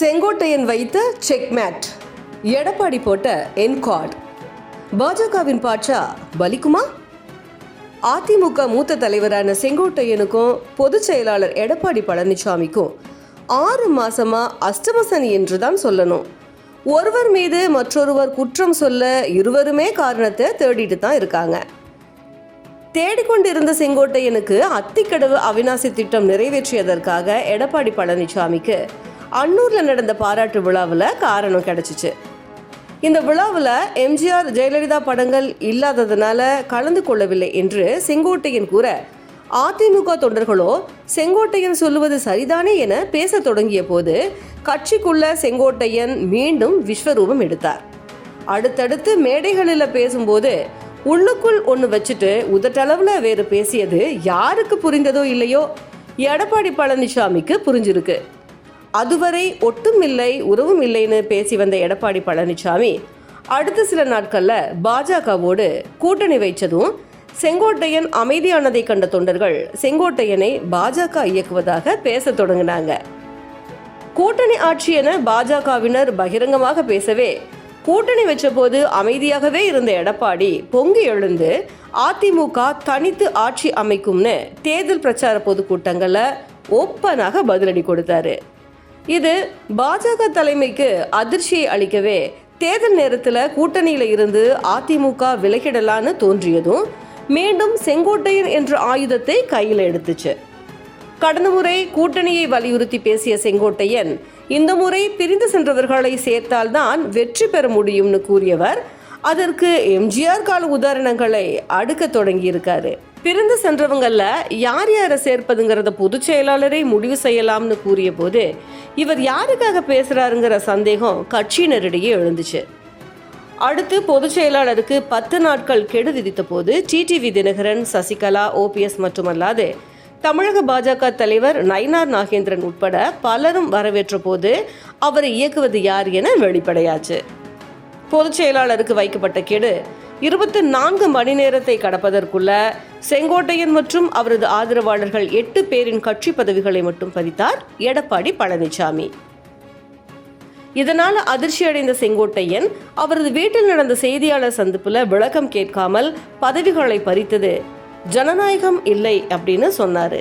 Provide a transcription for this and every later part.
செங்கோட்டையன் வைத்த செக்மேட். எடப்பாடி போட்ட என்கார்ட். பாஜகவின் பாட்சா பலிக்குமா? அதிமுக மூத்த தலைவரான செங்கோட்டையனுக்கும் பொதுச் செயலாளர் எடப்பாடி பழனிசாமிக்கும் ஆறு மாசமா அஷ்டமசனி என்றுதான் சொல்லணும். ஒருவர் மீது மற்றொருவர் குற்றம் சொல்ல இருவருமே காரணத்தை தேடிட்டு தான் இருக்காங்க. தேடிக்கொண்டிருந்த செங்கோட்டையனுக்கு அத்திக்கடவு அவிநாசி திட்டம் நிறைவேற்றியதற்காக எடப்பாடி பழனிசாமிக்கு அன்னூரில் நடந்த பாராட்டு விழாவில் காரணம் கிடைச்சிச்சு. இந்த விழாவில் எம்ஜிஆர் ஜெயலலிதா படங்கள் இல்லாததுனால கலந்து கொள்ளவில்லை என்று செங்கோட்டையன் கூற அதிமுக தொண்டர்களோ செங்கோட்டையன் சொல்லுவது சரிதானே என பேசத் தொடங்கிய போது கட்சிக்குள்ள செங்கோட்டையன் மீண்டும் விஸ்வரூபம் எடுத்தார். அடுத்தடுத்து மேடைகளில் பேசும்போது உள்ளுக்குள் ஒன்று வச்சுட்டு உதட்டளவில் வேறு பேசியது யாருக்கு புரிந்ததோ இல்லையோ? எடப்பாடி பழனிசாமிக்கு புரிஞ்சிருக்கு. அதுவரை ஒட்டும் இல்லை உறவும் இல்லைன்னு பேசி வந்த எடப்பாடி பழனிசாமி அடுத்த சில நாட்களில் பாஜகவோடு கூட்டணி வைச்சதும் செங்கோட்டையன் அமைதியானதை கண்ட தொண்டர்கள் செங்கோட்டையனை பாஜக இயக்குவதாக பேசத் தொடங்கினாங்க. கூட்டணி ஆட்சி என பாஜகவினர் பகிரங்கமாக பேசவே கூட்டணி வச்சபோது அமைதியாகவே இருந்த எடப்பாடி பொங்கி எழுந்து அதிமுக தனித்து ஆட்சி அமைக்கும்னு தேர்தல் பிரச்சார பொதுக்கூட்டங்களில் ஓப்பனாக பதிலடி கொடுத்தாரு. இது பாஜக தலைமைக்கு அதிர்ச்சியை அளிக்கவே தேர்தல் நேரத்தில் கூட்டணியில் இருந்து அதிமுக விலகிடலான்னு தோன்றியதும் மீண்டும் செங்கோட்டையன் என்ற ஆயுதத்தை கையில் எடுத்துச்சு. கடந்த முறை கூட்டணியை வலியுறுத்தி பேசிய செங்கோட்டையன் இந்த முறை பிரிந்து சென்றவர்களை சேர்த்தால்தான் வெற்றி பெற முடியும்னு கூறியவர். அதற்கு எம்ஜிஆர் கால உதாரணங்களை அடுக்க தொடங்கியிருக்காரு. பிரிந்து சென்றவங்கள யார் யாரை சேர்ப்பதுங்கிறத பொதுச் செயலாளரை முடிவு செய்யலாம்னு கூறிய போது இவர் யாருக்காக பேசுறாருங்கிற சந்தேகம் கட்சியினரிடையே எழுந்துச்சு. அடுத்து பொதுச் செயலாளருக்கு பத்து நாட்கள் கெடு விதித்த போது டிடிவி தினகரன் சசிகலா ஓபிஎஸ் மட்டுமல்லாது தமிழக பாஜக தலைவர் நயினார் நாகேந்திரன் உட்பட பலரும் வரவேற்ற போது அவரை இயக்குவது யார் என வெளிப்படையாச்சு. பொதுச் செயலாளருக்கு வைக்கப்பட்ட கெடு இருபத்தி நான்கு மணி நேரத்தை கடப்பதற்குள்ள செங்கோட்டையன் மற்றும் அவரது ஆதரவாளர்கள் எட்டு பேரின் கட்சி பதவிகளை மட்டும் பறித்தார். எடப்பாடி பழனிசாமி. இதனால் அதிர்ச்சி அடைந்த செங்கோட்டையன் அவரது வீட்டில் நடந்த செய்தியாளர் சந்திப்பில் விளக்கம் கேட்காமல் பதவிகளை பறித்தது. ஜனநாயகம் இல்லை அப்படின்னு சொன்னாரு.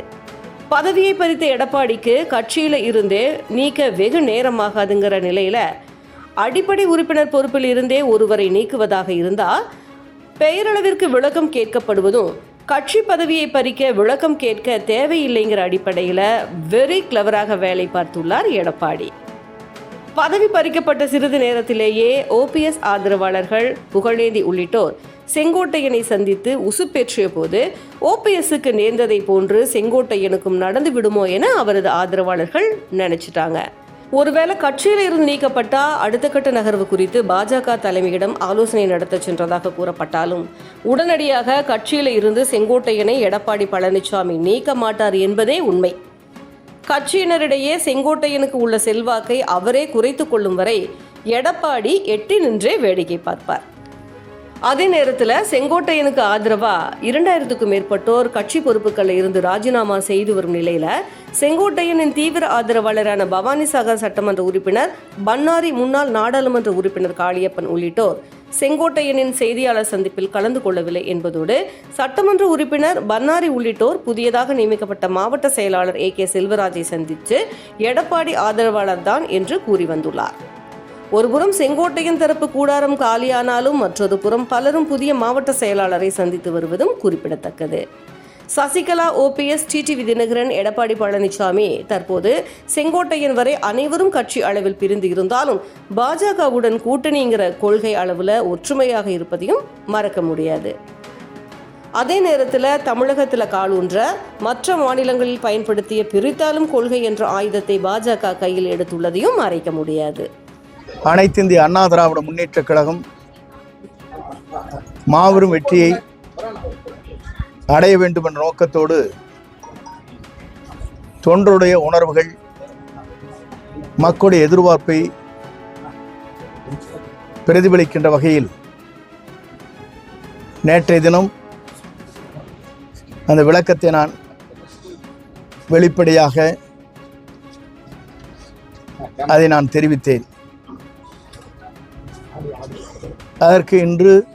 பதவியை பறித்த எடப்பாடிக்கு கட்சியில இருந்தே நீக்க வெகு நேரமாகாதுங்கிற நிலையில அடிப்படை உறுப்பினர் பொறுப்பில் இருந்தே ஒருவரை நீக்குவதாக இருந்தால் பெயரளவிற்கு விளக்கம் கேட்கப்படுவதும் கட்சி பதவியை பறிக்க விளக்கம் கேட்க தேவையில்லைங்கிற அடிப்படையில் வெரி கிளவராக வேலை பார்த்துள்ளார் எடப்பாடி. பதவி பறிக்கப்பட்ட சிறிது நேரத்திலேயே ஓபிஎஸ் ஆதரவாளர்கள் புகழேந்தி உள்ளிட்டோர் செங்கோட்டையனை சந்தித்து உசுப்பேற்றிய போது ஓபிஎஸ்க்கு நேர்ந்ததை போன்று செங்கோட்டையனுக்கும் நடந்து விடுமோ என அவரது ஆதரவாளர்கள் நினைச்சிட்டாங்க. ஒருவேளை கட்சியில் இருந்து நீக்கப்பட்டா அடுத்த கட்ட நகர்வு குறித்து பாஜக தலைமையிடம் ஆலோசனை நடத்த சென்றதாக கூறப்பட்டாலும் உடனடியாக கட்சியில் இருந்து செங்கோட்டையனை எடப்பாடி பழனிசாமி நீக்க மாட்டார் என்பதே உண்மை. கட்சியினரிடையே செங்கோட்டையனுக்கு உள்ள செல்வாக்கை அவரே குறைத்து கொள்ளும் வரை எடப்பாடி எட்டி நின்றே வேடிக்கை பார்ப்பார். அதே நேரத்தில் செங்கோட்டையனுக்கு ஆதரவா இரண்டாயிரத்துக்கும் மேற்பட்டோர் கட்சி பொறுப்புகளில் இருந்து ராஜினாமா செய்து வரும் நிலையில செங்கோட்டையனின் தீவிர ஆதரவாளரான பவானிசாகர் சட்டமன்ற உறுப்பினர் பன்னாரி முன்னாள் நாடாளுமன்ற உறுப்பினர் காளியப்பன் உள்ளிட்டோர் செங்கோட்டையனின் செய்தியாளர் சந்திப்பில் கலந்து கொள்ளவில்லை என்பதோடு சட்டமன்ற உறுப்பினர் பன்னாரி உள்ளிட்டோர் புதியதாக நியமிக்கப்பட்ட மாவட்ட செயலாளர் ஏ கே செல்வராஜை சந்தித்து எடப்பாடி ஆதரவாளர் தான் என்று கூறி வந்துள்ளார். ஒருபுறம் செங்கோட்டையன் தரப்பு கூடாரம் காலியானாலும் மற்றொரு புறம் பலரும் புதிய மாவட்ட செயலாளரை சந்தித்து வருவதும் குறிப்பிடத்தக்கது. சசிகலா ஓபிஎஸ் டிடிவி தினகரன் எடப்பாடி பழனிசாமி தற்போது செங்கோட்டையன் வரை அனைவரும் கட்சி அளவில் பிரிந்து இருந்தாலும் பாஜகவுடன் கூட்டணிங்கிற கொள்கை அளவில் ஒற்றுமையாக இருப்பதையும் மறக்க முடியாது. அதே நேரத்தில் தமிழகத்தில் காலூன்ற மற்ற மாநிலங்களில் பயன்படுத்திய பிரித்தாலும் கொள்கை என்ற ஆயுதத்தை பாஜக கையில் எடுத்துள்ளதையும் மறைக்க முடியாது. அனைத்து இந்திய அண்ணா திராவிட முன்னேற்ற கழகம் மாபெரும் வெற்றியை அடைய வேண்டும் என்ற நோக்கத்தோடு தொண்டருடைய உணர்வுகள் மக்களுடைய எதிர்பார்ப்பை பிரதிபலிக்கின்ற வகையில் நேற்றைய தினம் அந்த விளக்கத்தை நான் வெளிப்படையாக அதை நான் தெரிவித்தேன். அதற்கு இன்று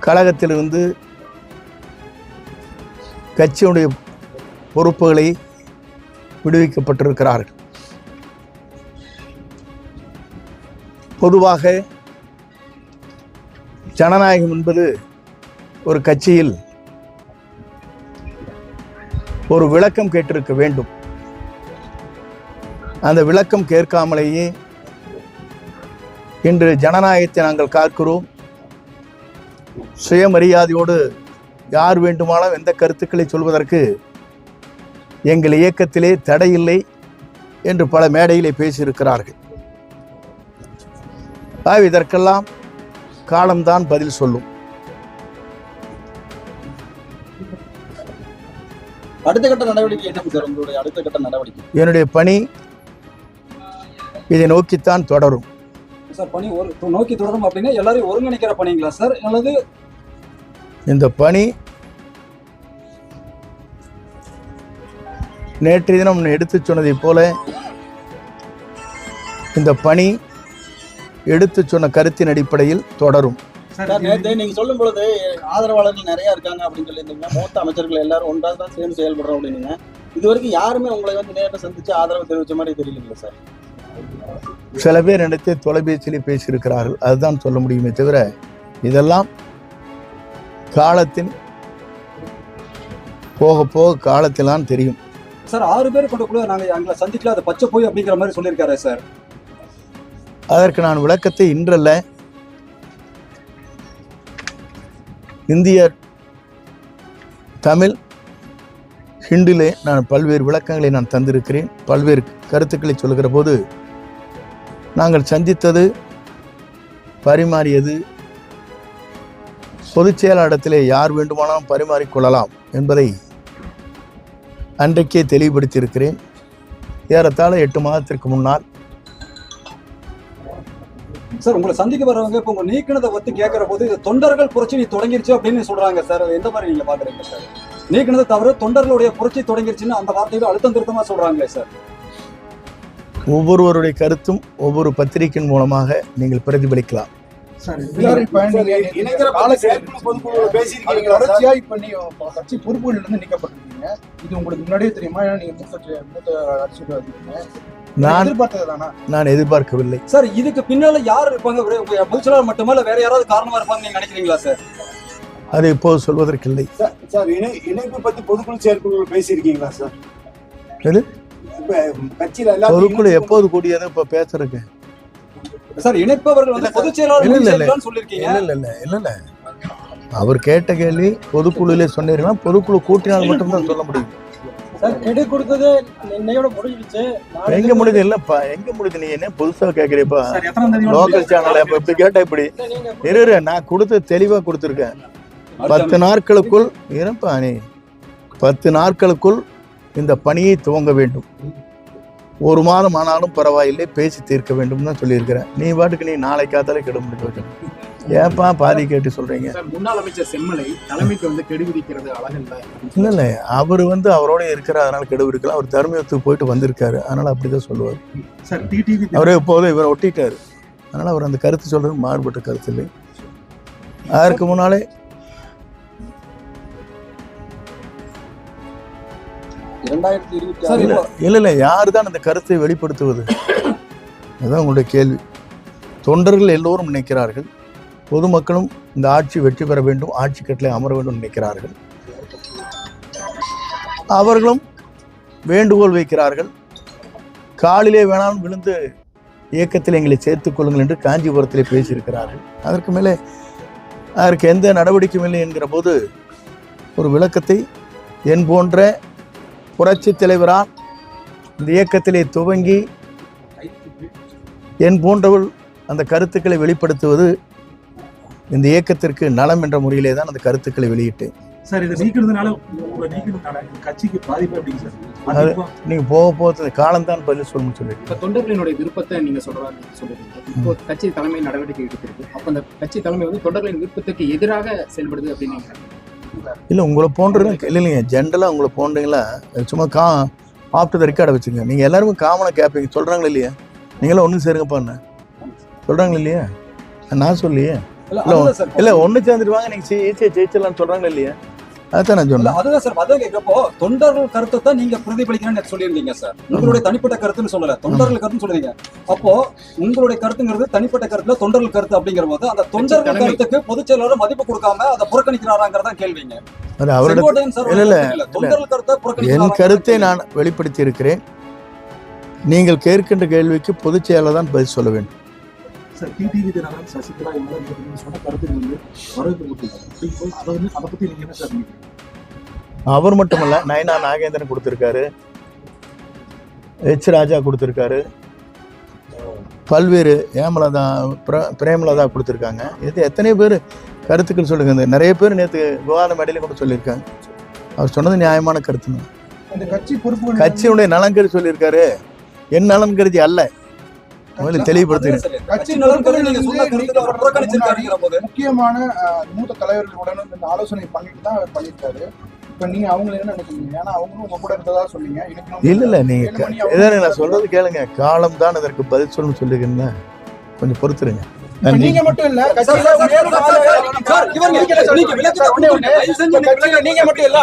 கழகத்திலிருந்து கட்சியுடைய பொறுப்புகளை விடுவிக்கப்பட்டிருக்கிறார்கள். பொதுவாக ஜனநாயகம் என்பது ஒரு கட்சியில் ஒரு விளக்கம் கேட்டிருக்க வேண்டும். அந்த விளக்கம் கேட்காமலேயே இன்று ஜனநாயகத்தை நாங்கள் காக்கிறோம். சுயமரியாதையோடு யார் வேண்டுமானாலும் எந்த கருத்துக்களை சொல்வதற்கு எங்கள் இயக்கத்திலே தடையில்லை என்று பல மேடையிலே பேசியிருக்கிறார்கள். இதற்கெல்லாம் காலம்தான் பதில் சொல்லும். அடுத்த கட்ட நடவடிக்கை என்ன சார்? உங்களுடைய அடுத்த கட்ட நடவடிக்கை? என்னுடைய பணி இதை நோக்கித்தான் தொடரும். சார் பணி ஒரு நோக்கி தொடரும் அப்படின்னா எல்லாரையும் ஒருங்கிணைக்கிற பணிங்களா சார்? அல்லது இந்த பணி நேற்றைய தினம் எடுத்துச் சொன்னதைப் போல இந்த பணி எடுத்துச் சொன்ன கருத்தின் அடிப்படையில் தொடரும். நீங்க சொல்லும் பொழுது ஆதரவாளர்கள் நிறைய இருக்காங்க அப்படின்னு சொல்லியிருந்தீங்க மூத்த அமைச்சர்கள் எல்லாரும் ஒன்றாக தான் சேர்ந்து செயல்படுறோம் அப்படின்னீங்க. இது வரைக்கும் யாருமே உங்களை வந்து நேரில் சந்திச்சு ஆதரவு தெரிவிச்ச மாதிரி தெரியலீங்களா சார்? சில பேர் எடுத்து தொலைபேசியிலே பேசியிருக்கிறார்கள். அதுதான் சொல்ல முடியுமே தவிர இதெல்லாம் காலத்தின் போக போக காலத்தில்தான் தெரியும். சார் ஆறு பேர் கொண்ட குழு நாங்க எங்களை சந்திக்கல அது பச்சை போய் அப்படிங்கிற மாதிரி சொல்லியிருக்காரு சார். அதற்கு நான் விளக்கத்தை இன்றல்ல. இந்திய தமிழ் ஹிண்டிலே நான் பல்வேறு விளக்கங்களை நான் தந்திருக்கிறேன். பல்வேறு கருத்துக்களை சொல்கிற போது நாங்கள் சந்தித்தது பரிமாறியது. பொதுச் செயலாடத்திலே யார் வேண்டுமானாலும் பரிமாறிக்கொள்ளலாம் என்பதை அன்றைக்கே தெளிவுபடுத்தியிருக்கிறேன். ஏறத்தாழ எட்டு மாதத்திற்கு முன்னால். சார் உங்களை சந்திக்க வர்றவங்க இப்போ உங்க நீக்கினதை பத்தி கேட்கிற போது இது தொண்டர்கள் புரட்சி நீ தொடங்கிருச்சு அப்படின்னு சொல்றாங்க சார். அது எந்த மாதிரி நீங்க பாக்குறீங்க சார்? நீக்கினதை தவிர தொண்டர்களுடைய புரட்சி தொடங்கிருச்சுன்னு அந்த வார்த்தையில அழுத்தம் திருத்தமா சொல்றாங்களே சார்? ஒவ்வொருவருடைய கருத்தும் ஒவ்வொரு பத்திரிகையின் மூலமாக நீங்கள் பிரதிபலிக்கலாம். நான் எதிர்பார்த்தது தானா? நான் எதிர்பார்க்கவில்லை. சார் இதுக்கு பின்னால யார் இருப்பாங்க? ஒரு- உங்க பொதுச்செயலாளர் மட்டுமா இல்ல வேற யாராவது காரணமா இருப்பாங்க நீங்க நினைக்கிறீங்களா சார்? அதை இப்போது சொல்வதற்கில்லை. சார் இணை இணைப்பு பத்தி பொதுக்குழு செயற்குழு பேசியிருக்கீங்களா சார்? இப்ப கட்சியில எல்லாத்தையும் பொதுக்குழு எப்போது கூடியது? இப்போ பேசுறதுக்கு. சார் இணைப்பவர்கள் வந்து இல்ல. முடிவு சொல்லிருக்கீங்க இல்லை இல்லை இல்லை. இல்லை அவர் கேட்ட கேள்வி பொதுக்குழுவிலே சொன்னீங்கன்னா பொதுக்குழு கூட்டினால் மட்டும்தான் சொல்ல முடியும். கெடு கொடுத்தது இன்னையோட முடிஞ்சிடுச்சு எங்க முடியுது? இல்லப்பா எங்க முடியுது? நீ என்ன புதுசா கேக்குறீப்பா? லோக்கல் சேனல் இப்ப இப்படி கேட்டா இப்படி. இரு, நான் கொடுத்து தெளிவா கொடுத்துருக்கேன். பத்து நாட்களுக்குள் இருப்பா நீ பத்து நாட்களுக்குள் இந்த பணியை துவங்க வேண்டும். ஒரு மாதம் ஆனாலும் பரவாயில்லை பேசி தீர்க்க வேண்டும் தான் சொல்லியிருக்கிறேன். நீ பாட்டுக்கு நீ நாளை காத்தாலே கெட முடிஞ்சு ஏப்பா பாதி கேட்டு சொல்றீங்க? முன்னாள் அமைச்சர் செம்மலை தலைமைக்கு வந்து கெடு விதிக்கிறது அழகல்ல இல்ல இல்ல அவர் வந்து அவரோட இருக்கிறார் அதனால கெடு இருக்கலாம் அவர் தர்மயுகத்துக்கு போயிட்டு வந்திருக்காரு. அதனால அப்படிதான் சொல்லுவார். சார் டிடிவி அவரே இப்போது இவரை ஒட்டிட்டாரு. அதனால அவர் அந்த கருத்து சொல்றது மாறுபட்ட கருத்து இல்லை. அதற்கு முன்னாலே இரண்டாயிரத்தி இருபத்தி ஆறு இல்ல. இல்ல யார் தான் அந்த கருத்தை வெளிப்படுத்துவது? அதுதான் உங்களுடைய கேள்வி. தொண்டர்கள் எல்லோரும் நினைக்கிறார்கள். பொதுமக்களும் இந்த ஆட்சி வெற்றி பெற வேண்டும் ஆட்சி கட்டளை அமர வேண்டும் நினைக்கிறார்கள். அவர்களும் வேண்டுகோள் வைக்கிறார்கள். காலிலே வேணாலும் விழுந்து இயக்கத்தில் எங்களை சேர்த்துக் கொள்ளுங்கள் என்று காஞ்சிபுரத்திலே பேசியிருக்கிறார்கள். அதற்கு மேலே அதற்கு எந்த நடவடிக்கையும் இல்லை என்கிற போது ஒரு விளக்கத்தை என் போன்ற புரட்சி தலைவரால் இந்த இயக்கத்திலே துவங்கி என் போன்றவள் அந்த கருத்துக்களை வெளிப்படுத்துவது இந்த இயக்கத்திற்கு நலம் என்ற முறையிலே தான் அந்த கருத்துக்களை வெளியிட்டேன். சார் இதை நீக்கிறதுனால கட்சிக்கு பாதிப்பு எப்படிங்க சார்? நீங்கள் போக போக காலம்தான் பதில் சொல்லணும்னு சொல்லி இப்ப தொண்டர்களினுடைய விருப்பத்தை நீங்க சொல்றதா நீங்க சொல்லிருக்கீங்க இப்போ கட்சி தலைமை நடவடிக்கை எடுத்திருக்கு. அப்ப அந்த கட்சி தலைமை வந்து தொண்டர்களின் விருப்பத்துக்கு எதிராக செயல்படுது அப்படின்னு நீங்க இல்லை உங்களை இல்லை இல்லைங்க. ஜென்ரலாக உங்களை போன்றீங்களா? சும்மா கா ஆஃப்டர் த ரெக்கார்டை வச்சுங்க நீங்கள் எல்லாருமே காமனாக கேட்பீங்க சொல்கிறாங்களா இல்லையா? நீங்களும் ஒன்று சேருங்கப்பான்னு சொல்கிறாங்களா இல்லையா? நான் சொல்லியே இல்ல இல்லை ஒன்று சேர்ந்துட்டு வாங்க. நீங்கள் ஈஸியாக ஜெயிச்சிடலாம்னு சொல்கிறாங்களா இல்லையா? அதான் நான் சொன்னேன். அதுதான் சார் அதான் கேட்கிறப்போ தொண்டர்கள் கருத்தை தான் நீங்க பிரதிபலிக்கிறேன்னு சொல்லியிருந்தீங்க சார். உங்களுடைய தனிப்பட்ட கருத்துன்னு சொல்லல. தொண்டர்கள் கருத்துன்னு சொல்றீங்க அப்போ உங்களுடைய கருத்துங்கிறது தனிப்பட்ட கருத்துல தொண்டர்கள் கருத்து அப்படிங்கிற போது அந்த தொண்டர்கள். கருத்துக்கு பொதுச் செயலாளர் மதிப்பு கொடுக்காம அதை புறக்கணிக்கிறாராங்கிறதா கேள்விங்க கருத்தை என் கருத்தை. நான் வெளிப்படுத்தி இருக்கிறேன் நீங்கள் கேட்கின்ற கேள்விக்கு பொதுச் செயலாளர் தான் பதில் சொல்ல வேண்டும். சார் டிடிவி தினகரன் சசிகலா இவங்க நீங்க சொன்ன கருத்துக்கு வந்து வரவேற்பு கொடுத்துருக்காங்க அதை வந்து அதை பத்தி நீங்க என்ன சார் நினைக்கிறீங்க? அவர் மட்டுமல்ல நயனா நாகேந்திரன் கொடுத்துருக்காரு. எச் ராஜா கொடுத்துருக்காரு. பல்வேறு ஏமலதா பிர- பிரேமலதா கொடுத்துருக்காங்க. இது எத்தனை பேர் கருத்துக்கள் சொல்லுங்க. நிறைய பேர் நேற்று விவாத மேடையில கூட சொல்லியிருக்காங்க. அவர் சொன்னது நியாயமான கருத்து தான் இந்த கட்சி பொறுப்புகள் கட்சியுடைய நலன் கருதி சொல்லியிருக்காரு. என் நலன் கருதி அல்ல. முதல்ல போது முக்கியமான மூத்த தலைவர்களுடன் இந்த ஆலோசனை பண்ணிட்டு தான் அவர் பண்ணியிருக்காரு இப்ப நீங்க அவங்களை என்ன நினைக்கிறீங்க ஏன்னா அவங்களும் உங்க கூட இருந்ததா சொன்னீங்க இன்னைக்கு இல்ல இல்ல நீங்க நான் சொல்றது கேளுங்க காலம் தான் இதற்கு பதில் சொல்லணும்னு சொல்லிருக்கேன் கொஞ்சம் பொறுத்துருங்க நீங்க மட்டும் இல்ல நீங்க மட்டும் இல்ல